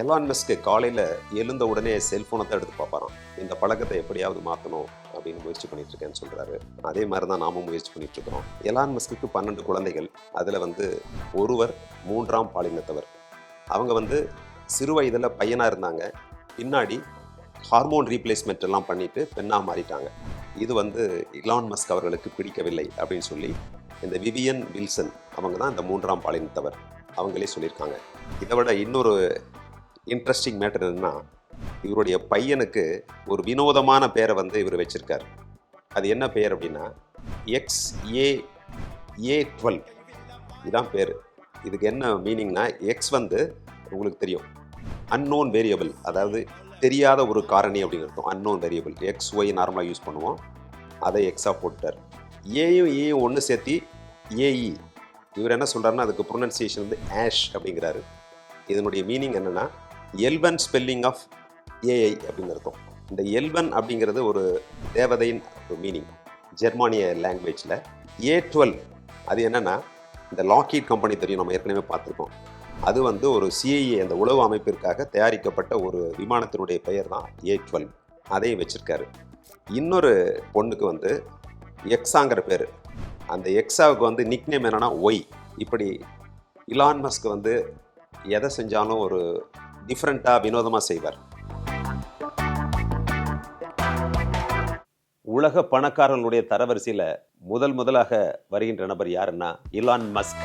Elon Musk காலையில் எழுந்த உடனே செல்ஃபோனை தான் எடுத்து பார்ப்பாராம். இந்த பழக்கத்தை எப்படியாவது மாற்றணும் அப்படின்னு முயற்சி பண்ணிட்டு இருக்கேன்னு சொல்கிறாரு அதே மாதிரி தான் நாமும் முயற்சி பண்ணிட்டு இருக்கிறோம். எலான் மஸ்க்கு பன்னெண்டு குழந்தைகள். அதில் வந்து ஒருவர் மூன்றாம் பாலினத்தவர். அவங்க வந்து சிறு வயதில் பையனாக இருந்தாங்க. பின்னாடி ஹார்மோன் ரீப்ளேஸ்மெண்ட் எல்லாம் பண்ணிட்டு பெண்ணாக மாறிட்டாங்க. இது வந்து இலான் மஸ்க் அவர்களுக்கு பிடிக்கவில்லை அப்படின்னு சொல்லி இந்த விவியன் வில்சன் அவங்க தான் இந்த மூன்றாம் பாலினத்தவர். அவங்களே சொல்லியிருக்காங்க. இதை விட இன்னொரு இன்ட்ரெஸ்டிங் மேட்டர் என்னன்னா இவருடைய பையனுக்கு ஒரு வினோதமான பேரை வந்து இவர் வச்சிருக்காரு. அது என்ன பேர் அப்படின்னா எக்ஸ் ஏ ஏ டுவெல் இதான் பேர். இதுக்கு என்ன மீனிங்னா எக்ஸ் வந்து உங்களுக்கு தெரியும். அன்னோன் வேரியபிள் அதாவது தெரியாத ஒரு காரணி அப்படின்னு அர்த்தம். அன்னோன் வேரியபிள் எக்ஸ் ஒய் நார்மலாக யூஸ் பண்ணுவோம். அதை எக்ஸாக போட்டார் ஏயும் ஏயும் ஒன்று சேர்த்தி ஏஇ இவர் என்ன சொல்கிறாருன்னா அதுக்கு ப்ரொனன்சியேஷன் வந்து ஆஷ் அப்படிங்கிறாரு. இதனுடைய மீனிங் என்னென்னா எல்வன் ஸ்பெல்லிங் ஆஃப் ஏஐ அப்படின்னு இருக்கும் இந்த எல்வன் அப்படிங்கிறது ஒரு தேவதையின் ஒரு மீனிங் ஜெர்மானிய லாங்குவேஜில் ஏ டுவெல் அது என்னென்னா இந்த லாக்கீட் கம்பெனி தெரியும் நம்ம ஏற்கனவே பார்த்துருக்கோம். அது வந்து ஒரு சிஐஏ அந்த உளவு அமைப்பிற்காக தயாரிக்கப்பட்ட ஒரு விமானத்தினுடைய பெயர் தான் ஏ டுவெல் அதையும் வச்சுருக்காரு. இன்னொரு பொண்ணுக்கு வந்து எக்ஸாங்கிற பேர். அந்த எக்ஸாவுக்கு வந்து நிக்னேம் என்னென்னா ஒய் இப்படி இலான்மஸ்க்கு வந்து எதை செஞ்சாலும் ஒரு டிஃப்ரெண்ட்டாக வினோதமாக செய்வார். உலக பணக்காரர்களுடைய தரவரிசையில் முதல் முதலாக வருகின்ற நபர் யாருன்னா இலான் மஸ்க்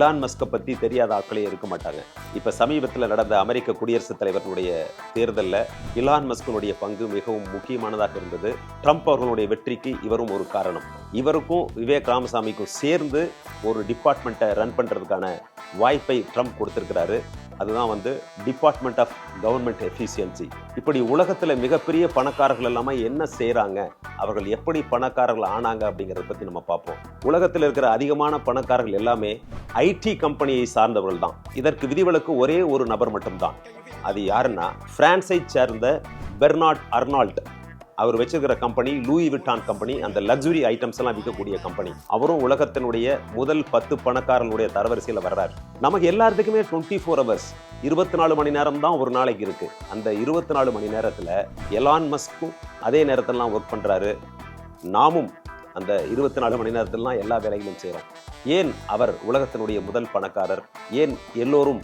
இலான் மஸ்கை பற்றி தெரியாத ஆட்களே இருக்க மாட்டாங்க. இப்போ சமீபத்தில் நடந்த அமெரிக்க குடியரசுத் தலைவர்களுடைய தேர்தலில் இலான் மஸ்கனுடைய பங்கு மிகவும் முக்கியமானதாக இருந்தது. ட்ரம்ப் அவர்களுடைய வெற்றிக்கு இவரும் ஒரு காரணம். இவருக்கும் விவேக் ராமசாமிக்கும் சேர்ந்து ஒரு டிபார்ட்மெண்ட்டை ரன் பண்ணுறதுக்கான வாய்ப்பை ட்ரம்ப் கொடுத்துருக்கிறாரு. அதுதான் வந்து டிபார்ட்மெண்ட் ஆஃப் கவர்மெண்ட் எஃபிஷியன்சி இப்படி உலகத்தில் மிகப்பெரிய பணக்காரர்கள் எல்லாமே என்ன செய்கிறாங்க அவர்கள் எப்படி பணக்காரர்கள் ஆனாங்க அப்படிங்கிறத பற்றி நம்ம பார்ப்போம். உலகத்தில் இருக்கிற அதிகமான பணக்காரர்கள் எல்லாமே ஐடி கம்பெனியை சார்ந்தவர்கள் தான். இதற்கு விதிவிலக்கு ஒரே ஒரு நபர் மட்டும்தான். அது யாருன்னா பிரான்ஸை சேர்ந்த பெர்னாட் அர்னால்ட் அவர் வச்சிருக்கிற கம்பெனி லூயி விட்டான் கம்பெனி அந்த லக்ஸுரி ஐட்டம்ஸ் எல்லாம் விற்கக்கூடிய கம்பெனி அவரும் உலகத்தினுடைய முதல் பத்து பணக்காரர்களுடைய தரவரிசையில் வர்றாரு. நமக்கு எல்லாத்துக்குமே டுவெண்ட்டி ஃபோர் ஹவர்ஸ் இருபத்தி நாலு மணி நேரம் தான் ஒரு நாளைக்கு இருக்கு. அந்த இருபத்தி நாலு மணி நேரத்தில் எலான் மஸ்க்கும் அதே நேரத்திலலாம் ஒர்க் பண்ணுறாரு நாமும் அந்த இருபத்தி நாலு மணி நேரத்திலாம் எல்லா வேலைகளும் செய்கிறோம் ஏன் அவர் உலகத்தினுடைய முதல் பணக்காரர்? ஏன் எல்லோரும்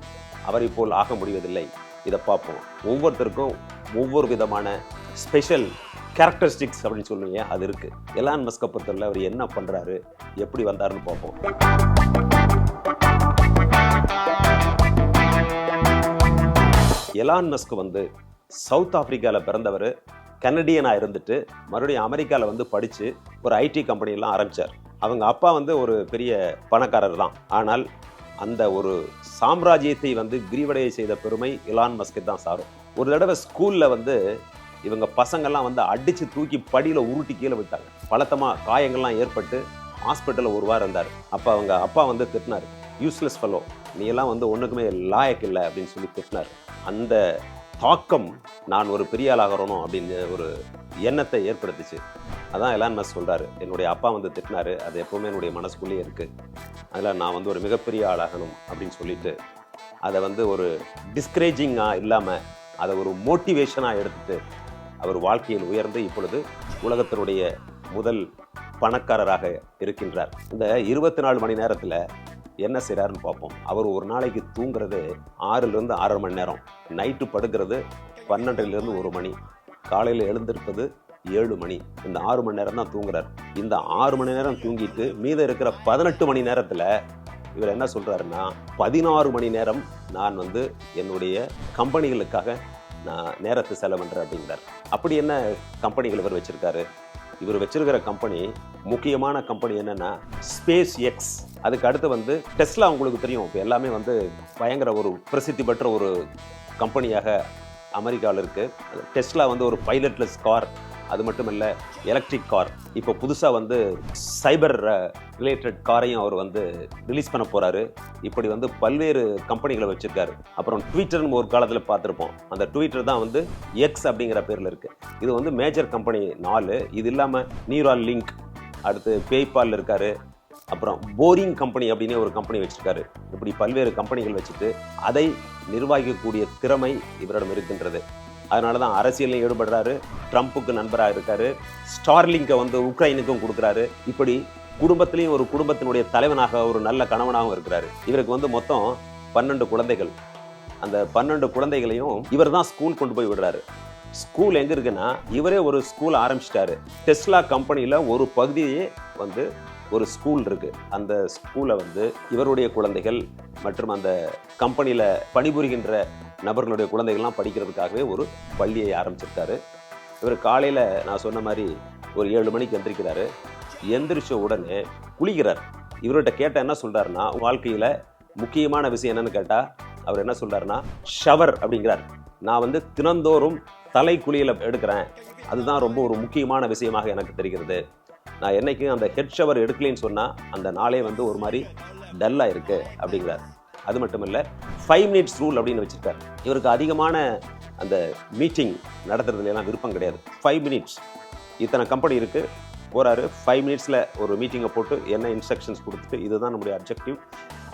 அவரை போல் ஆக முடிவதில்லை? இதை பார்ப்போம். ஒவ்வொருத்தருக்கும் ஒவ்வொரு விதமான ஸ்பெஷல் கேரக்டரிஸ்டிக்ஸ் அப்படின்னு சொல்லுவீங்க அது இருக்கு. எலான் மஸ்கை பொறுத்தவரை அவர் என்ன பண்றாரு எப்படி வந்தாருன்னு பார்ப்போம். எலான் மஸ்க் வந்து சவுத் ஆப்பிரிக்காவில் பிறந்தவர் கனடியனாக இருந்துட்டு மறுபடியும் அமெரிக்காவில் வந்து படித்து ஒரு ஐடி கம்பெனிலாம் ஆரம்பித்தார் அவங்க அப்பா வந்து ஒரு பெரிய பணக்காரர் தான். ஆனால் அந்த ஒரு சாம்ராஜ்யத்தை வந்து விரிவடைய செய்த பெருமை இலான் மஸ்க்கு தான் சாரும். ஒரு தடவை ஸ்கூலில் வந்து இவங்க பசங்கள்லாம் வந்து அடித்து தூக்கி படியில் உருட்டி கீழே விட்டாங்க. பலத்தமாக காயங்கள்லாம் ஏற்பட்டு ஹாஸ்பிட்டலில் ஒரு வாரம் இருந்தார். அப்போ அவங்க அப்பா வந்து திட்டினார். யூஸ்லெஸ் ஃபெலோ நீ எல்லாம் வந்து ஒன்றுக்குமே லாயக் இல்லை அப்படின்னு சொல்லி திட்டினார். அந்த தாக்கம் நான் ஒரு பெரிய ஆளாகிறணும் அப்படின்னு ஒரு எண்ணத்தை ஏற்படுத்துச்சு. அதான் எலான் மஸ் சொல்கிறாரு என்னுடைய அப்பா வந்து திட்டினாரு. அது எப்போவுமே என்னுடைய மனசுக்குள்ளேயே இருக்குது அதில் நான் வந்து ஒரு மிகப்பெரிய ஆளாகணும் அப்படின்னு சொல்லிட்டு அதை வந்து ஒரு டிஸ்கரேஜிங்காக இல்லாமல் அதை ஒரு மோட்டிவேஷனாக எடுத்துகிட்டு அவர் வாழ்க்கையில் உயர்ந்து இப்பொழுது உலகத்தினுடைய முதல் பணக்காரராக இருக்கின்றார். இந்த இருபத்தி நாலு மணி நேரத்தில் என்ன செய்கிறாருன்னு பார்ப்போம். அவர் ஒரு நாளைக்கு தூங்குறது ஆறுலேருந்து ஆறரை மணி நேரம். நைட்டு படுக்கிறது பன்னெண்டுலேருந்து ஒரு மணி. காலையில் எழுந்திருப்பது ஏழு மணி. இந்த ஆறு மணி நேரம் தான் தூங்குறார். இந்த ஆறு மணி நேரம் தூங்கிட்டு மீதம் இருக்கிற பதினெட்டு மணி நேரத்தில் இவர் என்ன சொல்கிறாருன்னா பதினாறு மணி நேரம் நான் வந்து என்னுடைய கம்பெனிகளுக்காக நான் நேரத்தை செலவுன்றேன் அப்படிங்கிறார். அப்படி என்ன கம்பெனிகள் இவர் வச்சுருக்காரு? இவர் வச்சிருக்கிற கம்பெனி முக்கியமான கம்பெனி என்னன்னா ஸ்பேஸ் எக்ஸ் அதுக்கு அடுத்து வந்து டெஸ்லா உங்களுக்கு தெரியும். இப்போ எல்லாமே வந்து பயங்கர ஒரு பிரசித்தி பெற்ற ஒரு கம்பெனியாக அமெரிக்காவில் இருக்குது டெஸ்லா வந்து ஒரு பைலட்லெஸ் கார் அது மட்டும் இல்லை எலக்ட்ரிக் கார் இப்போ புதுசாக வந்து சைபர் ரிலேட்டட் காரையும் அவர் வந்து ரிலீஸ் பண்ண போகிறாரு இப்படி வந்து பல்வேறு கம்பெனிகளை வச்சுருக்காரு. அப்புறம் ட்விட்டர்னு ஒரு காலத்தில் பார்த்துருப்போம். அந்த ட்விட்டர் தான் வந்து எக்ஸ் அப்படிங்கிற பேரில் இருக்குது இது வந்து மேஜர் கம்பெனி நாலு. இது இல்லாமல் நியூரால் லிங்க் அடுத்து பேபால் இருக்காரு. அப்புறம் போரிங் கம்பெனி அப்படின்னு ஒரு கம்பெனி வச்சிருக்காரு. இப்படி பல்வேறு கம்பெனிகள் வச்சுட்டு அதை நிர்வகிக்கக்கூடிய திறமை இவரிடம் இருக்கின்றது. அதனால தான் அரசியலில் ஈடுபடுறாரு. ட்ரம்ப்புக்கு நண்பராக இருக்காரு. ஸ்டார்லிங்கை வந்து உக்ரைனுக்கும் கொடுக்குறாரு. இப்படி குடும்பத்திலையும் ஒரு குடும்பத்தினுடைய தலைவனாக ஒரு நல்ல கணவனாகவும் இருக்கிறாரு. இவருக்கு வந்து மொத்தம் பன்னெண்டு குழந்தைகள். அந்த பன்னெண்டு குழந்தைகளையும் இவர் தான் ஸ்கூல் கொண்டு போய் விடுறாரு. ஸ்கூல் எங்க இருக்குன்னா இவரே ஒரு ஸ்கூல் ஆரம்பிச்சிட்டாரு. டெஸ்லா கம்பெனியில் ஒரு பகுதியே வந்து ஒரு ஸ்கூல் இருக்கு. அந்த ஸ்கூலை வந்து இவருடைய குழந்தைகள் மற்றும் அந்த கம்பெனியில் பணிபுரிகின்ற நபர்களுடைய குழந்தைகள்லாம் படிக்கிறதுக்காகவே ஒரு பள்ளியை ஆரம்பிச்சிருக்காரு. இவர் காலையில் நான் சொன்ன மாதிரி ஒரு ஏழு மணிக்கு எந்திரிக்கிறாரு. எந்திரிச்ச உடனே குளிக்கிறார். இவர்கிட்ட கேட்ட என்ன சொல்கிறாருன்னா வாழ்க்கையில் முக்கியமான விஷயம் என்னன்னு கேட்டால் அவர் என்ன சொல்கிறாருன்னா ஷவர் அப்படிங்கிறார். நான் வந்து தினந்தோறும் தலை குளியில் எடுக்கிறேன். அதுதான் ரொம்ப ஒரு முக்கியமான விஷயமாக எனக்கு தெரிகிறது. நான் என்னைக்கும் அந்த ஹெட் ஷவர் எடுக்கலைன்னு சொன்னால் அந்த நாளே வந்து ஒரு மாதிரி டல்லாக இருக்குது அப்படிங்கிறார். அது மட்டும் இல்லை ஃபைவ் மினிட்ஸ் ரூல் அப்படின்னு வச்சுருக்காரு. இவருக்கு அதிகமான அந்த மீட்டிங் நடத்துறதுலாம் விருப்பம் கிடையாது. ஃபைவ் மினிட்ஸ் இத்தனை கம்பெனி இருக்குது போகிறாரு ஃபைவ் மினிட்ஸில் ஒரு மீட்டிங்கை போட்டு என்ன இன்ஸ்ட்ரக்ஷன்ஸ் கொடுத்துட்டு இதுதான் நம்முடைய அப்ஜெக்டிவ்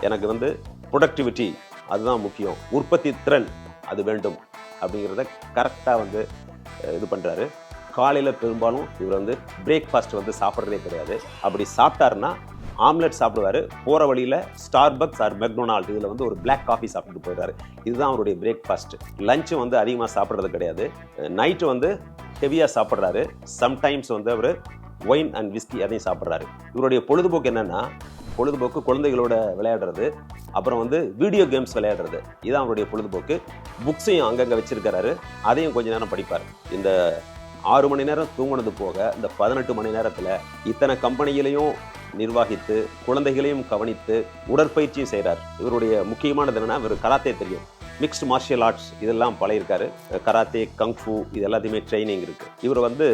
எனக்கு வந்து ப்ரொடக்டிவிட்டி அதுதான் முக்கியம். உற்பத்தி திறன் அது வேண்டும் அப்படிங்கிறத கரெக்டாக வந்து இது பண்ணுறாரு காலையில் பெரும்பாலும் இவர் வந்து பிரேக்ஃபாஸ்ட் வந்து சாப்பிட்றதே கிடையாது. அப்படி சாப்பிட்டாருன்னா ஆம்லெட் சாப்பிடுவாரு. போகிற வழியில் ஸ்டார்பக்ஸ் ஆர் மெக்டொனால்ட் இதில் வந்து ஒரு பிளாக் காஃபி சாப்பிட்டு போயிடுறாரு. இதுதான் அவருடைய பிரேக்ஃபாஸ்ட் லஞ்சு வந்து அதிகமாக சாப்பிட்றது கிடையாது. நைட்டு வந்து ஹெவியாக சாப்பிட்றாரு. சம்டைம்ஸ் வந்து அவர் ஒயின் அண்ட் விஸ்கி அதையும் சாப்பிட்றாரு. இவருடைய பொழுதுபோக்கு என்னென்னா பொழுதுபோக்கு குழந்தைகளோட விளையாடுறது அப்புறம் வந்து வீடியோ கேம்ஸ் விளையாடுறது. இதுதான் அவருடைய பொழுதுபோக்கு. புக்ஸையும் அங்கங்கே வச்சிருக்கிறாரு. அதையும் கொஞ்ச நேரம் படிப்பார். இந்த ஆறு மணி நேரம் தூங்குனது போக இந்த பதினெட்டு மணி நேரத்தில் இத்தனை கம்பெனிகளையும் நிர்வகித்து குழந்தைகளையும் கவனித்து உடற்பயிற்சியும் செய்கிறார் இவருடைய முக்கியமானது என்னன்னா இவர் கராத்தே தெரியும். மிக்ஸ்டு மார்ஷியல் ஆர்ட்ஸ் இதெல்லாம் பழையிருக்காரு கராத்தே கங்ஃபு இது எல்லாத்தையுமே ட்ரைனிங் இருக்கு. இவர் வந்து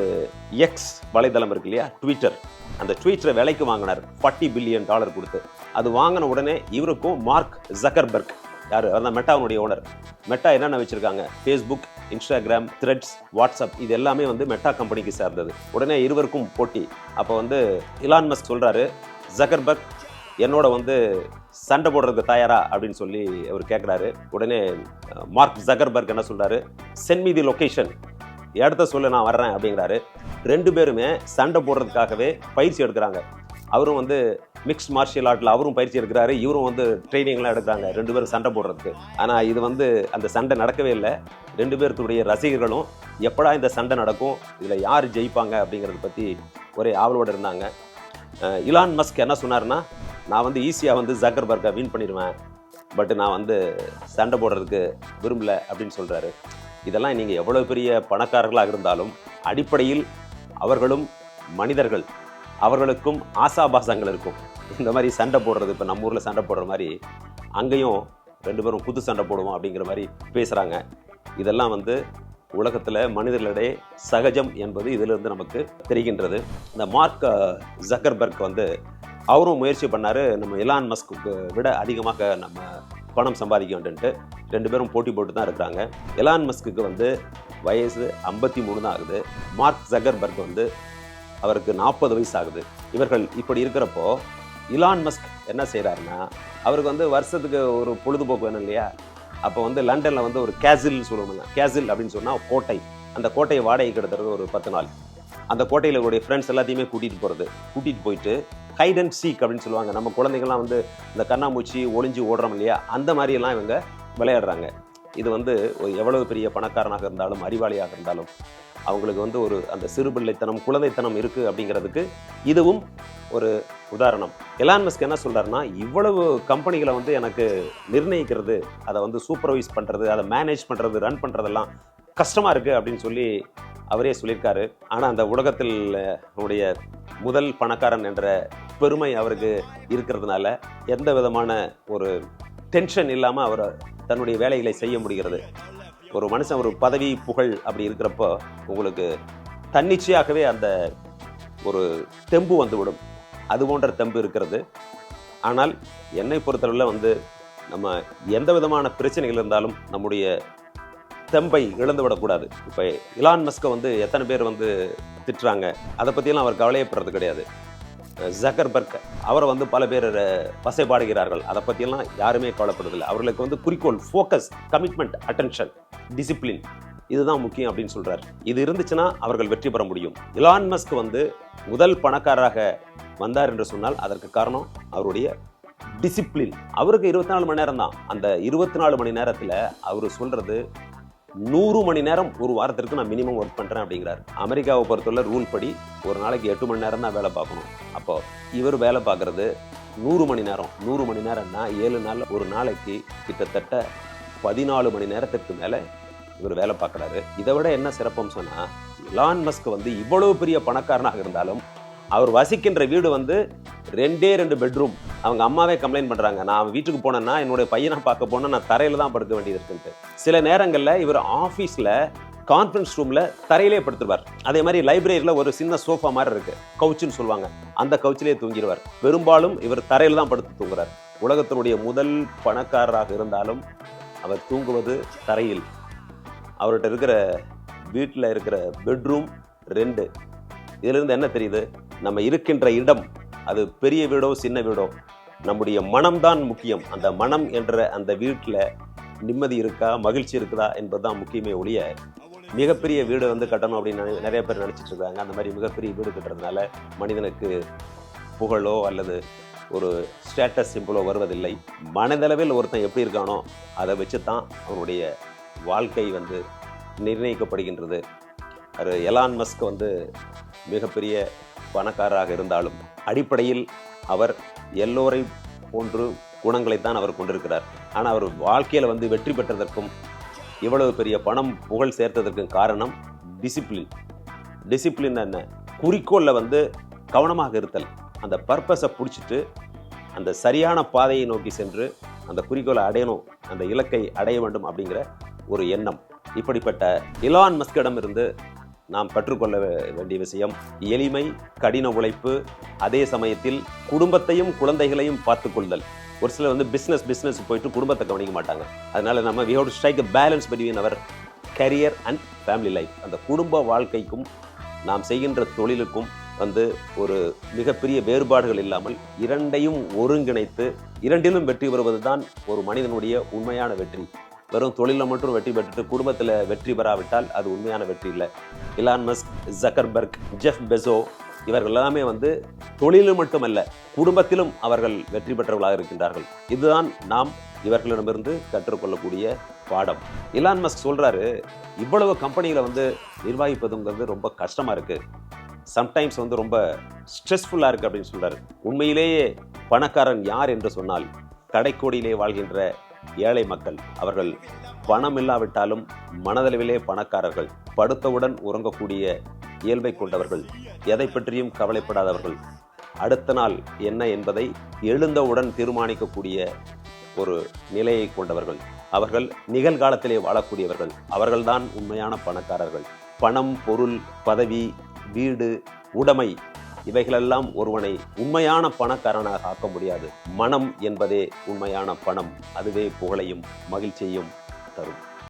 எக்ஸ் வலைதளம் இருக்கு இல்லையா? ட்விட்டர் அந்த ட்விட்டரை விலைக்கு வாங்கினார். ஃபார்ட்டி பில்லியன் டாலர் கொடுத்து. அது வாங்கின உடனே இவருக்கும் மார்க் ஜக்கர்பர்க் யார்? அதான் மெட்டாவுடைய ஓனர் மெட்டா என்னென்ன வச்சுருக்காங்க? ஃபேஸ்புக் இன்ஸ்டாகிராம் த்ரெட்ஸ் வாட்ஸ்அப் இது எல்லாமே வந்து மெட்டா கம்பெனிக்கு சேர்ந்தது. உடனே இருவருக்கும் போட்டி. அப்போ வந்து இலான் மஸ்க் சொல்கிறாரு ஜகர்பர்க் என்னோட வந்து சண்டை போடுறதுக்கு தயாரா? அப்படின்னு சொல்லி அவர் கேட்குறாரு உடனே மார்க் ஜகர்பர்க் என்ன சொல்கிறாரு சென்ட் மீ தி லொக்கேஷன் இடத்த சொல்ல நான் வர்றேன் அப்படிங்கிறாரு. ரெண்டு பேருமே சண்டை போடுறதுக்காகவே பயிற்சி எடுக்கிறாங்க. அவரும் வந்து மிக்ஸ் மார்ஷியல் ஆர்ட்ல அவரும் பயிற்சி எடுக்கிறாரு. இவரும் வந்து ட்ரைனிங்லாம் எடுக்கிறாங்க. ரெண்டு பேரும் சண்டை போடுறதுக்கு. ஆனால் இது வந்து அந்த சண்டை நடக்கவே இல்லை. ரெண்டு பேர்த்துடைய ரசிகர்களும் எப்படா இந்த சண்டை நடக்கும் இதில் யார் ஜெயிப்பாங்க அப்படிங்கிறத பற்றி ஒரே ஆவலோடு இருந்தாங்க. இலான் மஸ்க் என்ன சொன்னார்னா நான் வந்து ஈஸியாக வந்து ஜக்கர்பர்க்கை வின் பண்ணிடுவேன் பட் நான் வந்து சண்டை போடுறதுக்கு விரும்பல அப்படின்னு சொல்கிறாரு இதெல்லாம் நீங்கள் எவ்வளோ பெரிய பணக்காரர்களாக இருந்தாலும் அடிப்படையில் அவர்களும் மனிதர்கள். அவர்களுக்கும் ஆசாபாசங்கள் இருக்கும். இந்த மாதிரி சண்டை போடுறது இப்போ நம்ம ஊரில் சண்டை போடுற மாதிரி அங்கேயும் ரெண்டு பேரும் குத்து சண்டை போடுவோம் அப்படிங்கிற மாதிரி பேசுகிறாங்க இதெல்லாம் வந்து உலகத்தில் மனிதர்களிடையே சகஜம் என்பது இதிலிருந்து நமக்கு தெரிகின்றது. இந்த மார்க் ஜக்கர்பர்க் வந்து அவரும் முயற்சி பண்ணாரு நம்ம எலான் மஸ்க்கு விட அதிகமாக நம்ம பணம் சம்பாதிக்க வேண்டும்ட்டு ரெண்டு பேரும் போட்டி போட்டு தான் இருக்கிறாங்க. எலான் மஸ்க்கு வந்து வயசு ஐம்பத்தி மூணு தான் ஆகுது. மார்க் ஜக்கர்பர்க் வந்து அவருக்கு நாற்பது வயசு ஆகுது இவர்கள் இப்படி இருக்கிறப்போ இலான் மஸ்க் என்ன செய்கிறாருன்னா அவருக்கு வந்து வருஷத்துக்கு ஒரு பொழுதுபோக்கு வேணும் இல்லையா? அப்போ வந்து லண்டனில் வந்து ஒரு கேசில் சொல்லுவாங்க. கேசில் அப்படின்னு சொன்னால் கோட்டை. அந்த கோட்டையை வாடகை எடுத்துறது ஒரு பத்து நாள். அந்த கோட்டையில் இருக்கக்கூடிய ஃப்ரெண்ட்ஸ் எல்லாத்தையுமே கூட்டிகிட்டு போகிறது கூட்டிகிட்டு போயிட்டு ஹைட் அண்ட் சீக் அப்படின்னு சொல்லுவாங்க. நம்ம குழந்தைங்கள்லாம் வந்து இந்த கண்ணாமூச்சி ஒளிஞ்சு ஓடுறோம் இல்லையா? அந்த மாதிரியெல்லாம் இவங்க விளையாடுறாங்க. இது வந்து ஒரு எவ்வளவு பெரிய பணக்காரனாக இருந்தாலும் அறிவாளியாக இருந்தாலும் அவங்களுக்கு வந்து ஒரு அந்த சிறுபிள்ளைத்தனம் குழந்தைத்தனம் இருக்குது அப்படிங்கிறதுக்கு இதுவும் ஒரு உதாரணம். எலான் மஸ்க் என்ன சொல்கிறாருன்னா இவ்வளவு கம்பெனிகளை வந்து எனக்கு நிர்ணயிக்கிறது அதை வந்து சூப்பர்வைஸ் பண்ணுறது அதை மேனேஜ் பண்ணுறது ரன் பண்ணுறதெல்லாம் கஷ்டமாக இருக்குது அப்படின்னு சொல்லி அவரே சொல்லியிருக்காரு. ஆனால் அந்த உலகத்தில் உடைய முதல் பணக்காரன் என்ற பெருமை அவருக்கு இருக்கிறதுனால எந்த விதமான ஒரு டென்ஷன் இல்லாமல் அவர் தன்னுடைய வேலைகளை செய்ய முடிகிறது. ஒரு மனுஷன் ஒரு பதவி புகழ் அப்படி இருக்கிறப்போ உங்களுக்கு தன்னிச்சையாகவே அந்த ஒரு தெம்பு வந்துவிடும். அது போன்ற தெம்பு இருக்கிறது. ஆனால் என்னை பொறுத்தளவில் வந்து நம்ம எந்த விதமான பிரச்சனைகள் இருந்தாலும் நம்முடைய தெம்பை இழந்து விடக்கூடாது. இப்போ இலான் மஸ்கை வந்து எத்தனை பேர் வந்து திட்டுறாங்க? அதை பற்றியெல்லாம் அவர் கவலையப்படுறது கிடையாது. ஜக்கர்பர்க் அவரை வந்து பல பேர் பசை பாடுகிறார்கள் அதை பற்றியெல்லாம் யாருமே கவலைப்படுறதில்லை அவர்களுக்கு வந்து குறிக்கோள் ஃபோக்கஸ் கமிட்மெண்ட் அட்டென்ஷன் டிசிப்ளின் இதுதான் முக்கியம் அப்படின்னு சொல்கிறார் இது இருந்துச்சுன்னா அவர்கள் வெற்றி பெற முடியும். இலான் மஸ்க் வந்து முதல் பணக்காரராக வந்தார் என்று சொன்னால் அதற்கு காரணம் அவருடைய டிசிப்ளின் அவருக்கு இருபத்தி நாலு மணி நேரம் தான் அந்த இருபத்தி நாலு மணி நேரத்தில் அவர் சொல்கிறது நூறு மணி நேரம் ஒரு வாரத்திற்கு நான் மினிமம் ஒர்க் பண்ணுறேன் அப்படிங்கிறார். அமெரிக்காவை பொறுத்தவரை ரூல் படி ஒரு நாளைக்கு எட்டு மணி நேரம் தான் வேலை பார்க்கணும். அப்போ இவர் வேலை பார்க்குறது நூறு மணி நேரம். நூறு மணி நேரம்னா ஏழு நாள் ஒரு நாளைக்கு கிட்டத்தட்ட பதினாலு மணி நேரத்திற்கு மேலே இவர் வேலை பார்க்குறாரு. இதை விட என்ன சிறப்பம்சம்னா இலான் மஸ்க் வந்து இவ்வளவு பெரிய பணக்காரனாக இருந்தாலும் அவர் வசிக்கின்ற வீடு வந்து ரெண்டே ரெண்டு பெட்ரூம் அவங்க அம்மாவே கம்ப்ளைண்ட் பண்ணுறாங்க நான் வீட்டுக்கு போனேன்னா என்னுடைய பையனை பார்க்க போனால் நான் தரையில் தான் படுக்க வேண்டியது இருக்குன்ட்டு. சில நேரங்களில் இவர் ஆஃபீஸில் கான்ஃபரன்ஸ் ரூமில் தரையிலே படுத்துருவார். அதே மாதிரி லைப்ரரியில் ஒரு சின்ன சோஃபா மாதிரி இருக்குது கவுச்சுன்னு சொல்லுவாங்க. அந்த கவுச்சிலே தூங்கிடுவார். பெரும்பாலும் இவர் தரையில் தான் படுத்து தூங்குறார். உலகத்தினுடைய முதல் பணக்காரராக இருந்தாலும் அவர் தூங்குவது தரையில். அவர்கிட்ட இருக்கிற வீட்டில் இருக்கிற பெட்ரூம் ரெண்டு. இதிலிருந்து என்ன தெரியுது? நம்ம இருக்கின்ற இடம் அது பெரிய வீடோ சின்ன வீடோ நம்முடைய மனம்தான் முக்கியம். அந்த மனம் என்ற அந்த வீட்டில் நிம்மதி இருக்கா மகிழ்ச்சி இருக்குதா என்பதுதான் முக்கியமே ஒழிய மிகப்பெரிய வீடு வந்து கட்டணும் அப்படின்னு நிறைய பேர் நினச்சிட்டு இருக்காங்க. அந்த மாதிரி மிகப்பெரிய வீடு கட்டுறதுனால மனிதனுக்கு புகழோ அல்லது ஒரு ஸ்டேட்டஸ் சிம்பிளோ வருவதில்லை. மனதளவில் ஒருத்தன் எப்படி இருக்கானோ அதை வச்சு தான் அவனுடைய வாழ்க்கை வந்து நிர்ணயிக்கப்படுகின்றது. அது எலான் மஸ்க் வந்து மிகப்பெரிய பணக்காரராக இருந்தாலும் அடிப்படையில் அவர் எல்லோரை போன்று குணங்களைத்தான் அவர் கொண்டிருக்கிறார். ஆனால் அவர் வாழ்க்கையில் வந்து வெற்றி பெற்றதற்கும் இவ்வளவு பெரிய பணம் புகழ் சேர்த்ததற்கும் காரணம் டிசிப்ளின் டிசிப்ளின் என்ன? குறிக்கோளில் வந்து கவனமாக இருத்தல். அந்த பர்பஸை பிடிச்சிட்டு அந்த சரியான பாதையை நோக்கி சென்று அந்த குறிக்கோளை அடையணும் அந்த இலக்கை அடைய வேண்டும் அப்படிங்கிற ஒரு எண்ணம். இப்படிப்பட்ட இலான் மஸ்கிடம் இருந்து நாம் கற்றுக்கொள்ள வேண்டிய விஷயம். எளிமை கடின உழைப்பு அதே சமயத்தில் குடும்பத்தையும் குழந்தைகளையும் பார்த்துக்கொள்தல் ஒரு சிலர் வந்து பிஸ்னஸ் பிஸ்னஸ் போயிட்டு குடும்பத்தை கவனிக்க மாட்டாங்க. அதனால நம்ம we have to strike balance between our career and family life அந்த குடும்ப வாழ்க்கைக்கும் நாம் செய்கின்ற தொழிலுக்கும் வந்து ஒரு மிகப்பெரிய வேறுபாடுகள் இல்லாமல் இரண்டையும் ஒருங்கிணைத்து இரண்டிலும் வெற்றி பெறுவது தான் ஒரு மனிதனுடைய உண்மையான வெற்றி. வெறும் தொழிலில் மட்டும் வெற்றி பெற்றுட்டு குடும்பத்தில் வெற்றி பெறாவிட்டால் அது உண்மையான வெற்றி இல்லை. Elon Musk Zuckerberg Jeff Bezos இவர்கள் எல்லாமே வந்து தொழிலும் மட்டுமல்ல குடும்பத்திலும் அவர்கள் வெற்றி பெற்றவர்களாக இருக்கின்றார்கள். இதுதான் நாம் இவர்களிடமிருந்து கற்றுக்கொள்ளக்கூடிய பாடம். இலான் மஸ்க் சொல்றாரு இவ்வளவு கம்பெனிகளை வந்து நிர்வகிப்பதுங்கிறது ரொம்ப கஷ்டமா இருக்கு. சம்டைம்ஸ் வந்து ரொம்ப ஸ்ட்ரெஸ்ஃபுல்லாக இருக்குது அப்படின்னு சொல்றாரு. உண்மையிலேயே பணக்காரன் யார் என்று சொன்னால் கடைக்கோடியிலே வாழ்கின்ற ஏழை மக்கள் அவர்கள் பணம் இல்லாவிட்டாலும் மனதளவிலே பணக்காரர்கள் படுத்தவுடன் உறங்கக்கூடிய இயல்பை கொண்டவர்கள் எதை பற்றியும் கவலைப்படாதவர்கள். அடுத்த நாள் என்ன என்பதை எழுந்தவுடன் தீர்மானிக்கக்கூடிய ஒரு நிலையை கொண்டவர்கள். அவர்கள் நிகழ்காலத்திலே வாழக்கூடியவர்கள். அவர்கள்தான் உண்மையான பணக்காரர்கள். பணம் பொருள் பதவி வீடு உடைமை இவைகளெல்லாம் ஒருவனை உண்மையான பணக்காரனாக ஆக்க முடியாது. மனம் என்பதே உண்மையான பணம். அதுவே புகழையும் மகிழ்ச்சியையும் தரும்.